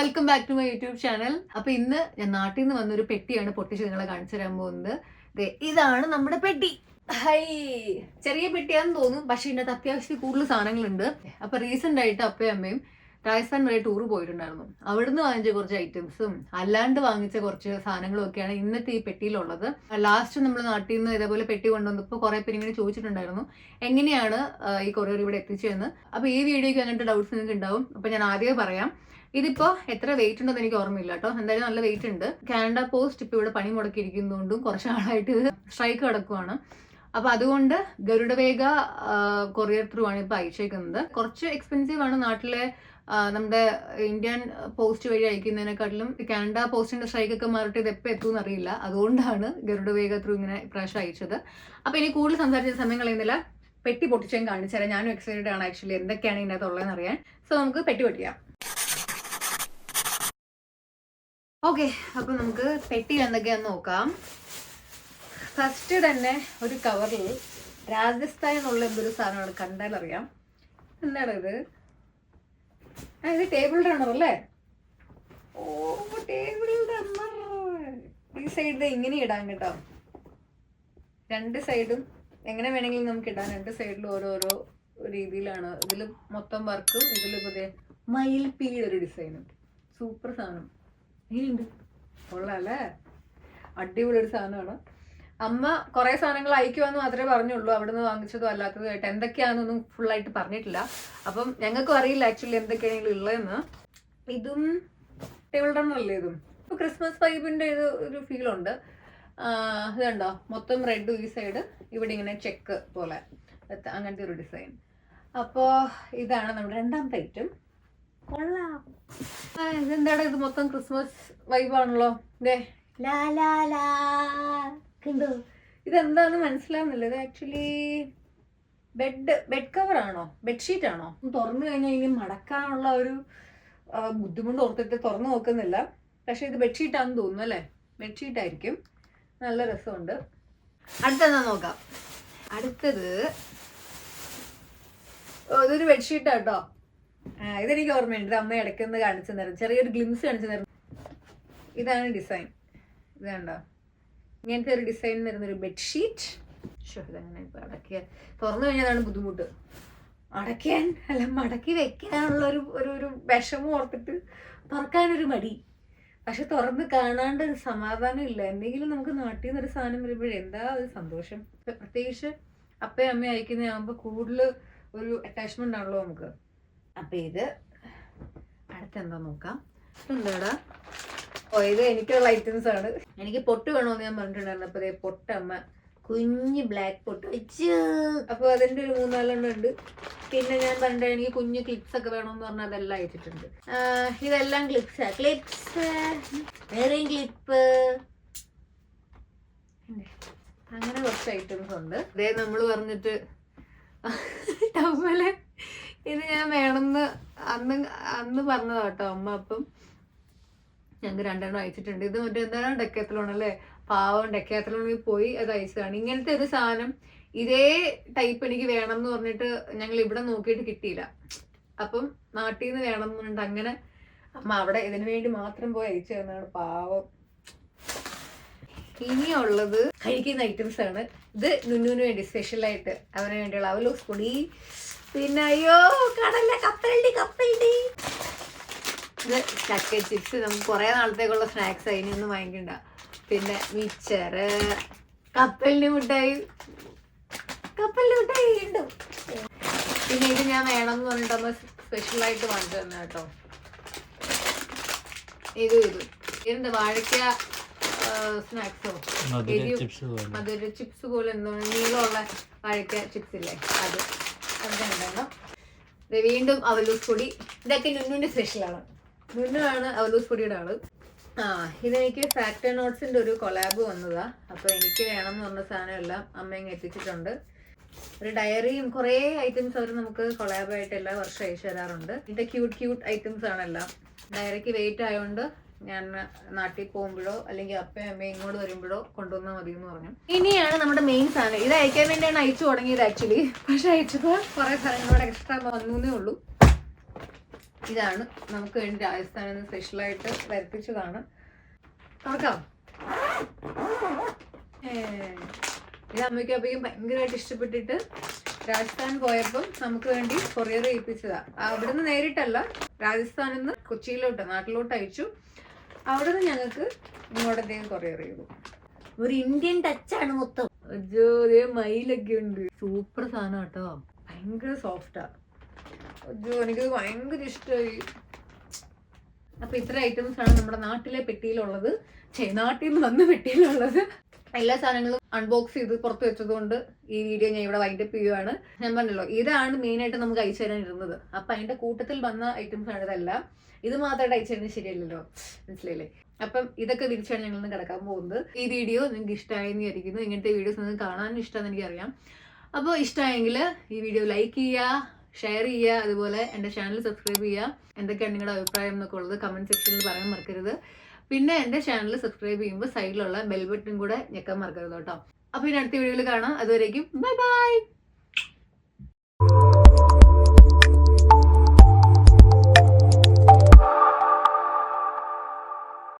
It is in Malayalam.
Welcome back to my YouTube channel അപ്പൊ ഇന്ന് ഞാൻ നാട്ടിൽ നിന്ന് വന്ന ഒരു പെട്ടിയാണ് പൊട്ടിച്ച് നിങ്ങളെ കാണിച്ചു തരാൻ പോകുന്നത്. ഇതാണ് നമ്മുടെ പെട്ടി. ഹൈ. ചെറിയ പെട്ടിയാന്ന് തോന്നും പക്ഷെ ഇതിനകത്ത് അത്യാവശ്യം കൂടുതൽ സാധനങ്ങളുണ്ട്. അപ്പൊ റീസെന്റ് ആയിട്ട് അപ്പയും അമ്മയും രാജസ്ഥാൻ വരെ ടൂർ പോയിട്ടുണ്ടായിരുന്നു. അവിടുന്ന് വാങ്ങിച്ച കുറച്ച് ഐറ്റംസും അല്ലാണ്ട് വാങ്ങിച്ച കുറച്ച് സാധനങ്ങളും ഒക്കെയാണ് ഇന്നത്തെ ഈ പെട്ടിയിലുള്ളത്. ലാസ്റ്റ് നമ്മൾ നാട്ടിൽ നിന്ന് ഇതേപോലെ പെട്ടി കൊണ്ടുവന്നപ്പോൾ കുറെ പേര് ഇങ്ങനെ ചോദിച്ചിട്ടുണ്ടായിരുന്നു. എങ്ങനെയാണ് ഈ കൊറിയർ ഇവിടെ എത്തിച്ചതെന്ന്. അപ്പോൾ ഈ വീഡിയോയ്ക്ക് അങ്ങനത്തെ ഡൗട്ട്സ് നിങ്ങൾക്ക് ഉണ്ടാവും. അപ്പോൾ ഞാൻ ആദ്യമേ പറയാം. ഇതിപ്പോ എത്ര വെയിറ്റ് ഉണ്ടെന്ന് എനിക്ക് ഓർമ്മയില്ല കേട്ടോ എന്തായാലും നല്ല വെയിറ്റ് ഉണ്ട്. കാനഡ പോസ്റ്റ് ഇപ്പൊ ഇവിടെ പണി മുടക്കിയിരിക്കുന്നതുകൊണ്ടും കുറച്ച് നാളായിട്ട് സ്ട്രൈക്ക് കിടക്കുവാണ് അപ്പൊ അതുകൊണ്ട് ഗരുഡവേഗ കൊറിയർ ത്രൂ ആണ് ഇപ്പൊ അയച്ചേക്കുന്നത്. കുറച്ച് എക്സ്പെൻസീവ് ആണ് നാട്ടിലെ നമ്മുടെ ഇന്ത്യൻ പോസ്റ്റ് വഴി അയക്കുന്നതിനെക്കാട്ടിലും കാനഡ പോസ്റ്റിന്റെ സ്ട്രൈക്ക് ഒക്കെ മാറിയിട്ട് ഇത് എപ്പോൾ എത്തും എന്നറിയില്ല അതുകൊണ്ടാണ് ഗരുഡവേഗ ത്രൂ ഇങ്ങനെ ഇപ്രാവശ്യം അയച്ചത്. അപ്പൊ ഇനി കൂടുതൽ സംസാരിച്ച സമയം കളയുന്നില്ല പെട്ടി പൊട്ടിച്ചേൻ കാണിച്ചു തരാം. ഞാനും എക്സൈറ്റഡ് ആണ് ആക്ച്വലി എന്തൊക്കെയാണ് ഇതിനകത്ത് ഉള്ളതെന്ന് അറിയാൻ. സോ നമുക്ക് പെട്ടി പൊട്ടിക്കാം. ഓക്കെ അപ്പൊ നമുക്ക് പെട്ടി എന്തൊക്കെയാന്ന് നോക്കാം. ഫസ്റ്റ് തന്നെ ഒരു കവറിൽ രാജസ്ഥാൻ എന്നുള്ള എന്തൊരു സാധനമാണ് കണ്ടാൽ അറിയാം. എന്താണ് ഇത്? ഇത് ടേബിൾ റണ്ണർ അല്ലേ? ഓ ടേബിൾ റണ്ണർ ഈ സൈഡ് ഇങ്ങനെ ഇടാൻ കേട്ടോ. രണ്ട് സൈഡും എങ്ങനെ വേണമെങ്കിലും നമുക്ക് ഇടാം. രണ്ട് സൈഡിലും ഓരോരോ രീതിയിലാണ്. ഇതിൽ മൊത്തം വർക്കും ഇതിൽ പുതിയ മയിൽപ്പീയുടെ ഒരു ഡിസൈനും സൂപ്പർ സാധനം. ഇനിയുണ്ട്. കൊള്ളാല്ലേ? അടിപൊളി ഒരു സാധനമാണ്. അമ്മ കുറേ സാധനങ്ങൾ അയക്കുമെന്ന് മാത്രമേ പറഞ്ഞുള്ളൂ. അവിടെ നിന്ന് വാങ്ങിച്ചതും അല്ലാത്തതും ആയിട്ട് എന്തൊക്കെയാണെന്നൊന്നും ഫുള്ളായിട്ട് പറഞ്ഞിട്ടില്ല. അപ്പം ഞങ്ങൾക്കും അറിയില്ല ആക്ച്വലി എന്തൊക്കെയാണെങ്കിലും ഉള്ളതെന്ന്. ഇതും ടേബിൾ റണ്ണല്ലേ ഇതും? ഇപ്പോൾ ക്രിസ്മസ് വൈബിന്റെ ഇത് ഒരു ഫീലുണ്ട് ഇതുണ്ടോ മൊത്തം റെഡ് ഈ സൈഡ് ഇവിടെ ഇങ്ങനെ ചെക്ക് പോലെ. അങ്ങനത്തെ ഒരു ഡിസൈൻ അപ്പോൾ ഇതാണ് നമ്മുടെ രണ്ടാമത്തെ ഐറ്റം കൊള്ളാം. ഇതെന്താണ് ഇത് മൊത്തം ക്രിസ്മസ് വൈബാണല്ലോ ദേ. ലാ ലാ ലാ. കണ്ടോ? ഇതെന്താന്ന് മനസ്സിലാവുന്നില്ല. ഇത് ആക്ച്വലി ബെഡ് ബെഡ് കവർ ആണോ? ബെഡ്ഷീറ്റ് ആണോ? തുറന്നു കഴിഞ്ഞാൽ ഇനി മടക്കാനുള്ള ഒരു ബുദ്ധിമുട്ട് ഓർത്തിട്ട് തുറന്നു നോക്കുന്നില്ല. പക്ഷെ ഇത് ബെഡ്ഷീറ്റ് ആണെന്ന് തോന്നുന്നു അല്ലേ? ബെഡ്ഷീറ്റ് ആയിരിക്കും. നല്ല രസമുണ്ട്. അടുത്തെന്താ നോക്കാം? അടുത്തത് ഇതൊരു ബെഡ്ഷീറ്റ് കേട്ടോ ഇതെനിക്ക് ഓർമ്മയുണ്ട്. അമ്മ ഇടയ്ക്കൊന്ന് കാണിച്ചു തരും ചെറിയൊരു ഗ്ലിംസ് കാണിച്ചു തരും ഇതാണ് ഡിസൈൻ ഇതുണ്ടോ ഇങ്ങനത്തെ ഒരു ഡിസൈൻ വരുന്നൊരു ബെഡ്ഷീറ്റ് ഇതങ്ങനെ ഇപ്പൊ അടക്കിയ തുറന്നു കഴിഞ്ഞതാണ് ബുദ്ധിമുട്ട്. അടയ്ക്കാൻ അല്ല മടക്കി വെക്കാനുള്ള ഒരു ഒരു ഒരു വിഷമം ഓർത്തിട്ട് തുറക്കാനൊരു മടി. പക്ഷെ തുറന്ന് കാണാണ്ട് ഒരു സമാധാനം ഇല്ല. എന്തെങ്കിലും നമുക്ക് നാട്ടിൽ നിന്ന് ഒരു സാധനം വരുമ്പോഴേ എന്താ ഒരു സന്തോഷം? പ്രത്യേകിച്ച് അപ്പയും അമ്മയും അയക്കുന്നതാകുമ്പോൾ കൂടുതൽ ഒരു അറ്റാച്ച്മെന്റ് ആണല്ലോ നമുക്ക്. അപ്പൊ ഇത് അടുത്തെന്താ നോക്കാം? എന്താടാ? ഓ ഇത് എനിക്കുള്ള ഐറ്റംസ് ആണ്. എനിക്ക് പൊട്ട് വേണമെന്ന് ഞാൻ പറഞ്ഞിട്ടുണ്ടായിരുന്നു. അപ്പൊ ദേ പൊട്ട് അമ്മ കുഞ്ഞ് ബ്ലാക്ക് പൊട്ട് വെച്ചു. അപ്പൊ അതിന്റെ ഒരു മൂന്നാലെണ്ണം ഉണ്ട്. പിന്നെ ഞാൻ പറഞ്ഞിട്ട് എനിക്ക് കുഞ്ഞ് ക്ലിപ്സ് ഒക്കെ വേണമെന്ന് പറഞ്ഞാൽ അതെല്ലാം അയച്ചിട്ടുണ്ട് ഇതെല്ലാം ക്ലിപ്സ് ക്ലിപ്സ് വേറെയും ക്ലിപ്പ് അങ്ങനെ കുറച്ച് ഐറ്റംസ് ഉണ്ട്. അതേ നമ്മൾ പറഞ്ഞിട്ട് ടവൽ ഇത് ഞാൻ വേണമെന്ന് അന്ന് അന്ന് പറഞ്ഞതാ കേട്ടോ അമ്മ അപ്പം. ഞങ്ങൾക്ക് രണ്ടെണ്ണം അയച്ചിട്ടുണ്ട്. ഇത് മറ്റേ എന്താണ് ഡെക്കേത്തലോണല്ലേ? പാവം ഡെക്കാത്തലോണിൽ പോയി അത് അയച്ചതാണ്. ഇങ്ങനത്തെ ഒരു സാധനം ഇതേ ടൈപ്പ് എനിക്ക് വേണം എന്ന് പറഞ്ഞിട്ട് ഞങ്ങൾ ഇവിടെ നോക്കിയിട്ട് കിട്ടിയില്ല. അപ്പം നാട്ടിൽ നിന്ന് വേണം എന്ന് പറഞ്ഞിട്ട് അങ്ങനെ അമ്മ അവിടെ ഇതിനു വേണ്ടി മാത്രം പോയി അയച്ചു തന്നാണ് പാവം. ഇനിയുള്ളത് കഴിക്കുന്ന ഐറ്റംസ് ആണ്. ഇത് നുന്നുവിന് വേണ്ടി സ്പെഷ്യലായിട്ട് അവന് വേണ്ടിയുള്ള അവലോസ് പൊടി പിന്നെ അയ്യോ കടല കപ്പലണ്ടി കപ്പലണ്ടി. ഇത് ചക്ക ചിപ്സ് നമുക്ക് കുറെ നാളത്തേക്കുള്ള സ്നാക്സ് അതിനൊന്നും വാങ്ങിക്കണ്ട. പിന്നെ മിച്ചറ് കപ്പലിന് മിഠായി. കപ്പലിന് മിഠായി ഉണ്ട് പിന്നെ ഇത് ഞാൻ വേണം എന്ന് പറഞ്ഞിട്ട് അമ്മ സ്പെഷ്യൽ ആയിട്ട് വാങ്ങിച്ചു തന്നെ കേട്ടോ. ഇത് ഇത്. എന്ത് വാഴയ്ക്ക സ്നാക്സോ മധുര ചിപ്സ് പോലെ. എന്തോ നീളമുള്ള വാഴയ്ക്ക ചിപ്സ് ഇല്ലേ? അത്. വീണ്ടും അവലൂസ് പൊടി. ഇതൊക്കെ നുന്നുവിന്റെ സ്പെഷ്യലാണ് നുന്നുവാണ് അവലൂസ് പൊടിയുടെ ആൾ. ആ ഇതെനിക്ക് ഫാക്ടർ നോട്ട്സിന്റെ ഒരു കൊലാബ് വന്നതാ. അപ്പൊ എനിക്ക് വേണം എന്ന് പറഞ്ഞ സാധനം എല്ലാം അമ്മ ഇങ്ങ് എത്തിച്ചിട്ടുണ്ട്. ഒരു ഡയറിയും കുറേ ഐറ്റംസ് അവർ നമുക്ക് കൊളാബായിട്ട് എല്ലാ വർഷം അയച്ചു തരാറുണ്ട്. ഇതിന്റെ ക്യൂട്ട് ക്യൂട്ട് ഐറ്റംസ് ആണെല്ലാം ഡയറിക്ക് വെയിറ്റ് ആയതുകൊണ്ട് ഞാൻ നാട്ടിൽ പോകുമ്പോഴോ അല്ലെങ്കിൽ അപ്പയും അമ്മയും ഇങ്ങോട്ട് വരുമ്പോഴോ കൊണ്ടുവന്നാൽ മതി എന്ന് പറഞ്ഞു. ഇനിയാണ് നമ്മുടെ മെയിൻ സാധനം. ഇത് അയക്കാൻ വേണ്ടിയാണ് അയച്ചു തുടങ്ങിയത് ആക്ച്വലി പക്ഷെ അയച്ചപ്പോൾ കുറെ സാധനങ്ങളോട് എക്സ്ട്രാ വന്നേ ഉള്ളൂ. ഇതാണ് നമുക്ക് വേണ്ടി രാജസ്ഥാനിൽ നിന്ന് സ്പെഷ്യലായിട്ട് വരുത്തിച്ചതാണ്. തുറക്കാം. ഇത് അമ്മയ്ക്കും അപ്പയ്ക്കും ഭയങ്കരമായിട്ട് ഇഷ്ടപ്പെട്ടിട്ട് രാജസ്ഥാൻ പോയപ്പം നമുക്ക് വേണ്ടി കൊറിയർ ചെയ്യിപ്പിച്ചതാ അവിടുന്ന് നേരിട്ടല്ല. രാജസ്ഥാനിൽ നിന്ന് കൊച്ചിയിലോട്ട് നാട്ടിലോട്ട് അയച്ചു. അവിടുന്ന് ഞങ്ങൾക്ക് ഇങ്ങോട്ട് ഇങ്ങോട്ടത്തേക്ക് കൊറിയർ ചെയ്തു. ഒരു ഇന്ത്യൻ ടച്ചാണ് മൊത്തം. അയ്യോ അതേ മയിലൊക്കെ ഉണ്ട്. സൂപ്പർ സാധനം കേട്ടോ. ഭയങ്കര സോഫ്റ്റാ അയ്യോ എനിക്കത് ഭയങ്കര ഇഷ്ടമായി അപ്പൊ ഇത്ര ഐറ്റംസ് ആണ് നമ്മുടെ നാട്ടിലെ പെട്ടിയിലുള്ളത്. ചേ നാട്ടിൽ നിന്ന് വന്ന പെട്ടിയിലുള്ളത്. എല്ലാ സാധനങ്ങളും അൺബോക്സ് ചെയ്ത് പുറത്ത് വെച്ചതുകൊണ്ട് ഈ വീഡിയോ ഞാൻ ഇവിടെ വൈൻഡപ്പ് ചെയ്യുവാണ്. ഞാൻ പറഞ്ഞല്ലോ ഇതാണ് മെയിൻ ആയിട്ട് നമുക്ക് അയച്ചു തരാൻ ഇരുന്നത്. അപ്പൊ അതിന്റെ കൂട്ടത്തിൽ വന്ന ഐറ്റംസ് ആണ് ഇതെല്ലാം. ഇത് മാത്രമായിട്ട് അയച്ചു തരുന്നത് ശരിയല്ലല്ലോ. മനസ്സിലായില്ലേ? അപ്പം ഇതൊക്കെ വിരിച്ചാണ് ഞങ്ങൾ കിടക്കാൻ പോകുന്നത്. ഈ വീഡിയോ നിങ്ങൾക്ക് ഇഷ്ടമായെന്ന് വിചാരിക്കുന്നു. ഇങ്ങനത്തെ വീഡിയോസ് നിങ്ങൾക്ക് കാണാനും ഇഷ്ടമാണെന്ന് എനിക്കറിയാം. അപ്പോൾ ഇഷ്ടമായെങ്കിൽ ഈ വീഡിയോ ലൈക്ക് ചെയ്യുക ഷെയർ ചെയ്യുക അതുപോലെ എന്റെ ചാനൽ സബ്സ്ക്രൈബ് ചെയ്യുക. എന്തൊക്കെയാണ് നിങ്ങളുടെ അഭിപ്രായം എന്നൊക്കെ ഉള്ളത് കമന്റ് സെക്ഷനിൽ പറയാൻ മറക്കരുത്. പിന്നെ എന്റെ ചാനൽ സബ്സ്ക്രൈബ് ചെയ്യുമ്പോൾ സൈഡിലുള്ള ബെൽ ബട്ടൺ കൂടെ ഞെക്കാൻ മറക്കരുത് കേട്ടോ. അപ്പോൾ ഇനി അടുത്ത വീഡിയോയിൽ കാണാം. അതുവരേക്കും ബൈ ബൈ